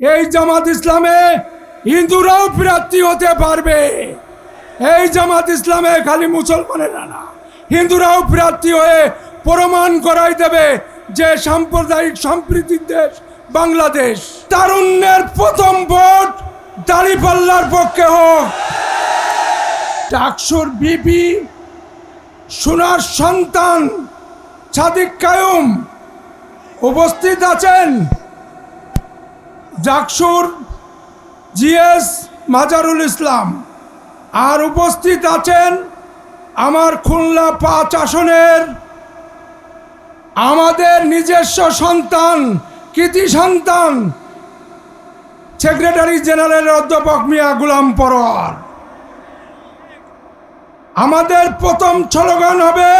এই জামাত ইসলামে হিন্দুরাও প্রার্থী হতে পারবে। এই জামাত ইসলামে খালি মুসলমানেরা না হিন্দুরাও প্রার্থী হয়ে প্রমাণ করাই দেবে যে সাম্প্রদায়িক সম্প্রীতির দেশ বাংলাদেশ। তারুণ্যের প্রথম ভোট দাঁড়িপাল্লার পক্ষে হোক। ডাকসুর বিপি সোনার সন্তান, সাদিক কায়ুম উপস্থিত আছেন। জাকসুর, জিএস মাজারুল ইসলাম। আর উপস্থিত আছেন আমার খুলনা পাঁচ আসনের আমাদের নিজস্ব সন্তান, কৃতি সন্তান, সেক্রেটারি জেনারেল অধ্যাপক মিয়া গুলাম পরোয়ার। আমাদের প্রথম স্লোগান হবে,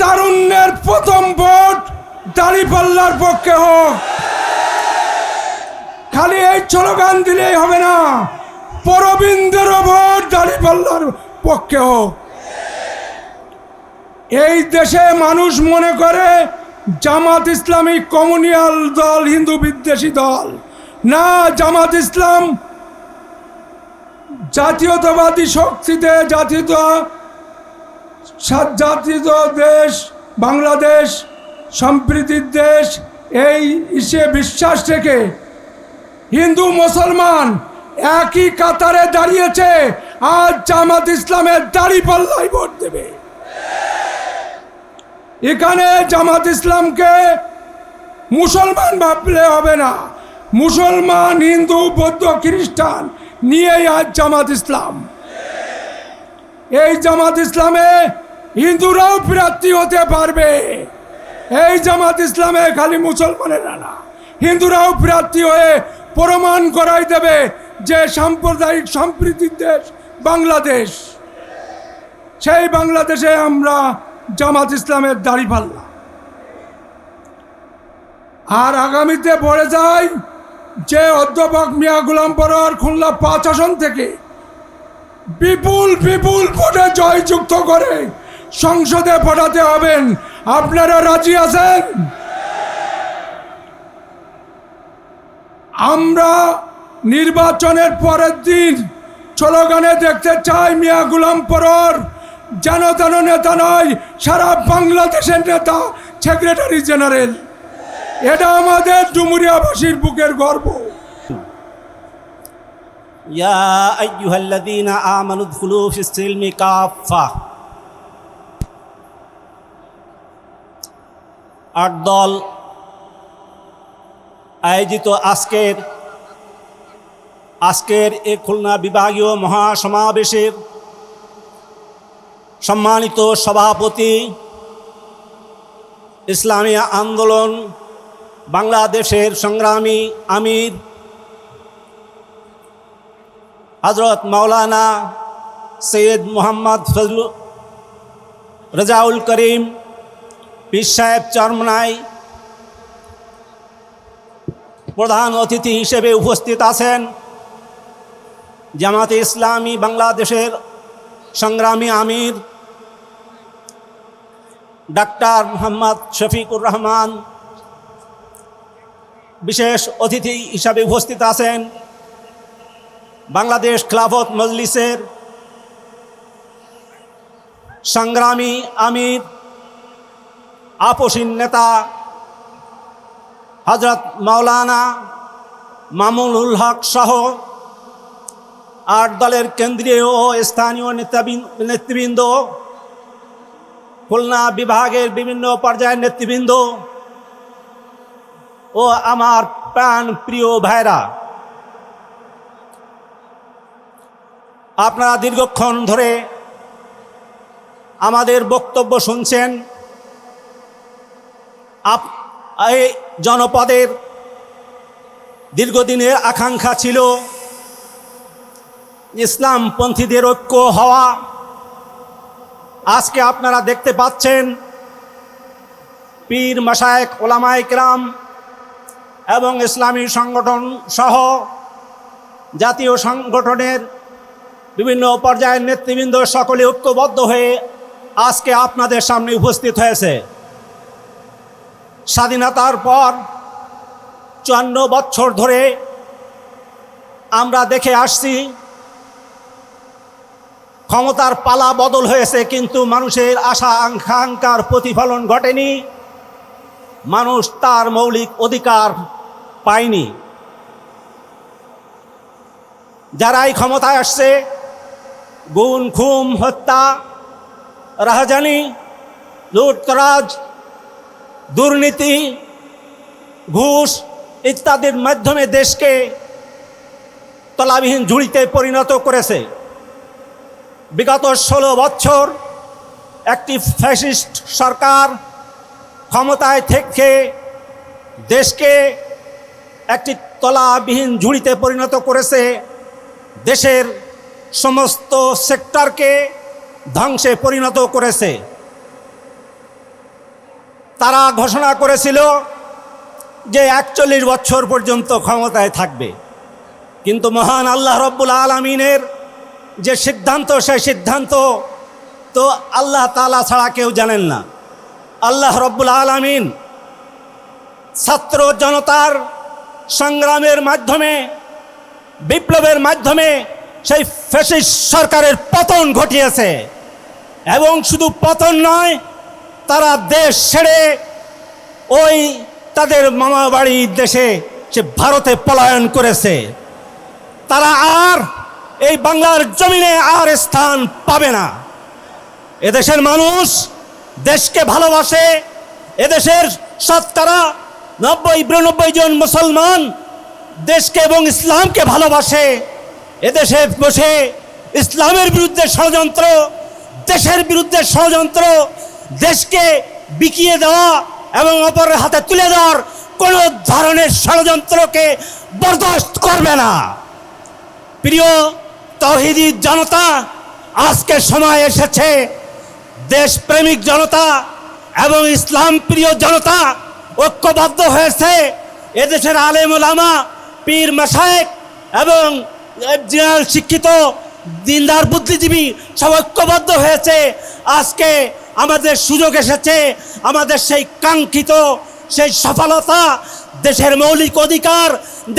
তারুণ্যের প্রথম ভোট দাঁড়িপাল্লার পক্ষে হোক। এই স্লোগান দিলেই হবে না। পরবীন্দ্র ভোট দাঁড়িপাল্লার পক্ষে হোক। এই দেশে মানুষ মনে করে জামাত ইসলামী কমিউনিয়াল দল, হিন্দু বিদ্বেষী দল। না, জামাত ইসলাম জাতীয়তাবাদী শক্তিতে জাতীয় জাতীয় দেশ, বাংলাদেশ, সম্প্রীতির দেশ, এই ইসে বিশ্বাস রেখে হিন্দু মুসলমান একই কাতারে দাঁড়িয়েছে, আজ জামাত ইসলামের দাড়ি পাল্লাই ভোট দেবে। এখানে জামাত ইসলামকে মুসলমান ভাবলে হবে না। মুসলমান, হিন্দু, বৌদ্ধ, খ্রিস্টান নিয়েই আজ জামাত ইসলাম। এই জামাত ইসলামে হিন্দুরাও প্রার্থী হতে পারবে। এই জামাত ইসলামে খালি মুসলমানেরা না, হিন্দুরাও প্রার্থী হয়ে প্রমাণ করাই দেবে যে সাম্প্রদায়িক সম্প্রীতির দেশ বাংলাদেশ। সেই বাংলাদেশে আমরা জামাত ইসলামের দাড়ি পাল্লা। আর আগামীতে পড়ে যায় যে অধ্যাপক মিয়া গুলাম পরার খুলনা পাঁচ আসন থেকে বিপুল বিপুল ভোটে জয়যুক্ত করে সংসদে পাঠাতে হবেন। আপনারা রাজি আছেন? আমরা নির্বাচনের পরের দিন স্লোগানে দেখতে চাই মিয়া গুলাম পরর যেন তেন নেতা নয় সারা বাংলাদেশের নেতা সেক্রেটারি জেনারেল এটা আমাদের ডুমুরিয়াবাসীর বুকের গর্ব يا أيها الذين آمنوا ادخلوا في السلم كافة আট দল আয়োজিত আজকের আজকের এ খুলনা বিভাগীয় মহাসমাবেশের সম্মানিত সভাপতি ইসলামী আন্দোলন বাংলাদেশের সংগ্রামী আমির হজরত মাওলানা সৈয়দ মোহাম্মদ ফজল রাজাউল করিম, পীর সাহেব চরমনাই প্রধান অতিথি হিসেবে উপস্থিত আছেন। জামাতে ইসলামী বাংলাদেশের সংগ্রামী আমির ডাক্তার মোহাম্মদ শফিকুর রহমান, বিশেষ অতিথি হিসাবে উপস্থিত আছেন। বাংলাদেশ খেলাফত মজলিসের সংগ্রামী আমির, আপসীন নেতা হজরত মাওলানা মামুনুল হক সহ আট দলের কেন্দ্রীয় ও স্থানীয় নেতাবিন- নেতৃবৃন্দ, খুলনা বিভাগের বিভিন্ন পর্যায়ের নেতৃবৃন্দ ও আমার প্রাণ প্রিয় ভাইরা। আপনারা দীর্ঘক্ষণ ধরে আমাদের বক্তব্য শুনছেন। আপ এই জনপদের দীর্ঘদিনের আকাঙ্ক্ষা ছিল ইসলামপন্থীদের ঐক্য হওয়া। আজকে আপনারা দেখতে পাচ্ছেন পীর মাসায়েক ওলামায় কেরাম এবং ইসলামী সংগঠন সহ জাতীয় সংগঠনের বিভিন্ন পর্যায়ের নেতৃবৃন্দ সকলে ঐক্যবদ্ধ হয়ে আজকে আপনাদের সামনে উপস্থিত হয়েছে। স্বাধীনতার পর চুয়ান্ন বছর ধরে আমরা দেখে আসছি, ক্ষমতার পালা বদল হয়েছে, কিন্তু মানুষের আশা আকাঙ্ক্ষার প্রতিফলন ঘটেনি। মানুষ তার মৌলিক অধিকার পায়নি। যারাই ক্ষমতায় আসছে গুণ খুম, হত্যা, রাহাজানি, লুটতরাজ দুর্নীতি, ঘুষ ইত্যাদির মাধ্যমে দেশকে তলাবিহীন ঝুড়িতে পরিণত করেছে। বিগত ষোলো বছর একটি ফ্যাসিস্ট সরকার ক্ষমতায় থেকে দেশকে একটি তলাবিহীন ঝুড়িতে পরিণত করেছে। দেশের সমস্ত সেক্টরকে ধ্বংসে পরিণত করেছে। তারা ঘোষণা করেছিল যে একচল্লিশ বছর পর্যন্ত ক্ষমতায় থাকবে। কিন্তু মহান আল্লাহ রব্বুল আলমিনের যে সিদ্ধান্ত, সেই সিদ্ধান্ত তো আল্লাহ তালা ছাড়া কেউ জানেন না। আল্লাহ রব্বুল আলমিন ছাত্র জনতার সংগ্রামের মাধ্যমে, বিপ্লবের মাধ্যমে সেই ফেসিস সরকারের পতন ঘটিয়েছে। এবং শুধু পতন নয় তারা দেশ ছেড়ে ওই তাদের মামা বাড়ির দেশে সে ভারতে পলায়ন করেছে, তারা আর এই বাংলার জমিনে আর স্থান পাবে না। এদেশের মানুষ দেশকে ভালোবাসে, এদেশের শতকরা নব্বই বিরানব্বই জন মুসলমান দেশকে এবং ইসলামকে ভালোবাসে, এদেশে বসে ইসলামের বিরুদ্ধে ষড়যন্ত্র, দেশের বিরুদ্ধে ষড়যন্ত্র দেশকে বিকিয়ে দেওয়া এবং অপরের হাতে তুলে দেওয়ার কোনো ধরনের ষড়যন্ত্রকে বরদাস্ত করবে না। প্রিয় তহিদি জনতা, আজকে সময় এসেছে দেশপ্রেমিক জনতা এবং ইসলাম প্রিয় জনতা ঐক্যবদ্ধ হয়েছে। এদেশের আলেম ওলামা পীর মাসায়েক এবং শিক্ষিত দিনদার বুদ্ধিজীবী সব ঐক্যবদ্ধ হয়েছে। আজকে আমাদের সুযোগ এসেছে। আমাদের সেই কাঙ্ক্ষিত, সেই সফলতা দেশের মৌলিক অধিকার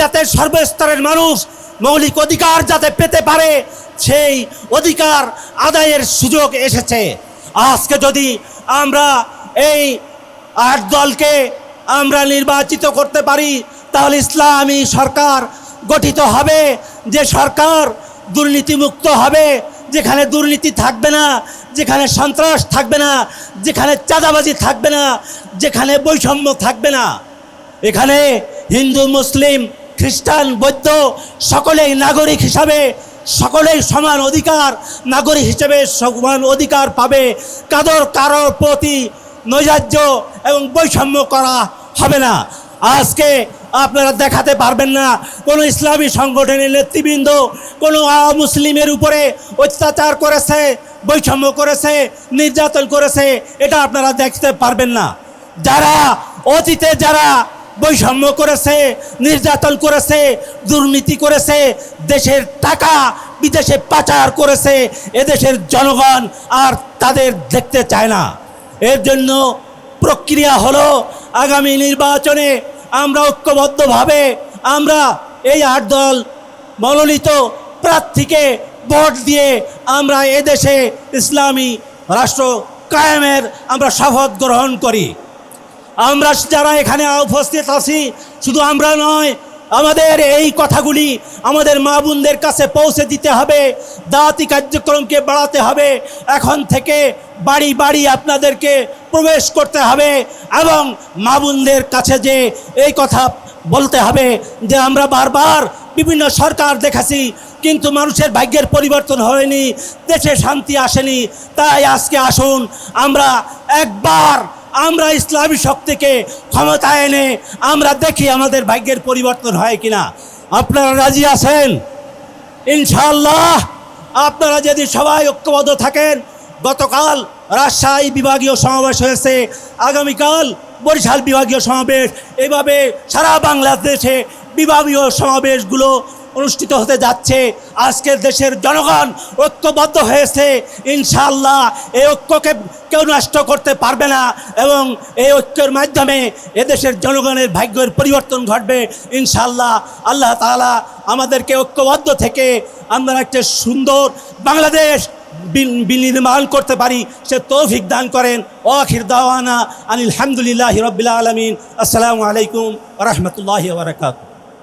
যাতে সর্বস্তরের মানুষ মৌলিক অধিকার যাতে পেতে পারে, সেই অধিকার আদায়ের সুযোগ এসেছে। আজকে যদি আমরা এই আট দলকে আমরা নির্বাচিত করতে পারি, তাহলে ইসলামী সরকার গঠিত হবে। যে সরকার দুর্নীতিমুক্ত হবে, যেখানে দুর্নীতি থাকবে না, যেখানে সন্ত্রাস থাকবে না, যেখানে চাঁদাবাজি থাকবে না, যেখানে বৈষম্য থাকবে না। এখানে হিন্দু, মুসলিম, খ্রিস্টান, বৌদ্ধ সকলেই নাগরিক হিসাবে, সকলেই সমান অধিকার, নাগরিক হিসেবে সমান অধিকার পাবে। কাদর কারোর প্রতি নৈরাজ্য এবং বৈষম্য করা হবে না। আজকে আপনারা দেখাতে পারবেন না। কোনো ইসলামী সংগঠনের নেতৃবৃন্দ, কোনো মুসলিমের উপরে অত্যাচার করেছে, বৈষম্য করেছে, নির্যাতন করেছে, এটা আপনারা দেখতে পারবেন না। যারা অতীতে যারা বৈষম্য করেছে, নির্যাতন করেছে, দুর্নীতি করেছে, দেশের টাকা বিদেশে পাচার করেছে, এদেশের জনগণ আর তাদের দেখতে চায় না। এর জন্য প্রক্রিয়া হলো আগামী নির্বাচনে আমরা ঐক্যবদ্ধভাবে আমরা এই আট দল মনোনীত প্রার্থীকে ভোট দিয়ে আমরা এদেশে ইসলামী রাষ্ট্র কায়েমের আমরা শপথ গ্রহণ করি। আমরা যারা এখানে উপস্থিত আছি, শুধু আমরা নয় আমাদের এই কথাগুলি আমাদের মা বোনদের কাছে পৌঁছে দিতে হবে। দাওয়াতি কার্যক্রমকে বাড়াতে হবে। এখন থেকে বাড়ি বাড়ি আপনাদেরকে প্রবেশ করতে হবে এবং মা বোনদের কাছে যে এই কথা বলতে হবে যে আমরা বারবার বিভিন্ন সরকার দেখেছি, কিন্তু মানুষের ভাগ্যের পরিবর্তন হয়নি, দেশে শান্তি আসেনি। তাই আজকে আসুন, আমরা একবার আমরা ইসলামী শক্তিকে ক্ষমতায় এনে আমরা দেখি আমাদের ভাগ্যের পরিবর্তন হয় কিনা। আপনারা রাজি আছেন? ইনশাল্লাহ আপনারা যদি সবাই ঐক্যবদ্ধ থাকেন, গতকাল রাজশাহী বিভাগীয় সমাবেশ হয়েছে, আগামীকাল বরিশাল বিভাগীয় সমাবেশ। এভাবে সারা বাংলাদেশে বিভাগীয় সমাবেশগুলো অনুষ্ঠিত হতে যাচ্ছে। আজকের দেশের জনগণ ঐক্যবদ্ধ হয়েছে। ইনশাআল্লাহ এই ঐক্যকে কেউ নষ্ট করতে পারবে না এবং এই ঐক্যের মাধ্যমে এদেশের জনগণের ভাগ্যের পরিবর্তন ঘটবে। ইনশাআল্লাহ আল্লাহ তাআলা আমাদেরকে ঐক্যবদ্ধ থেকে আমরা একটা সুন্দর বাংলাদেশ বিনির্মাণ করতে পারি। সে তৌফিক দান করেন। আখির দাওয়ানা আনিল হামদুলিল্লাহ রবিল আলমিন। আসসালামু আলাইকুম রহমতুল্লাহ বারকাত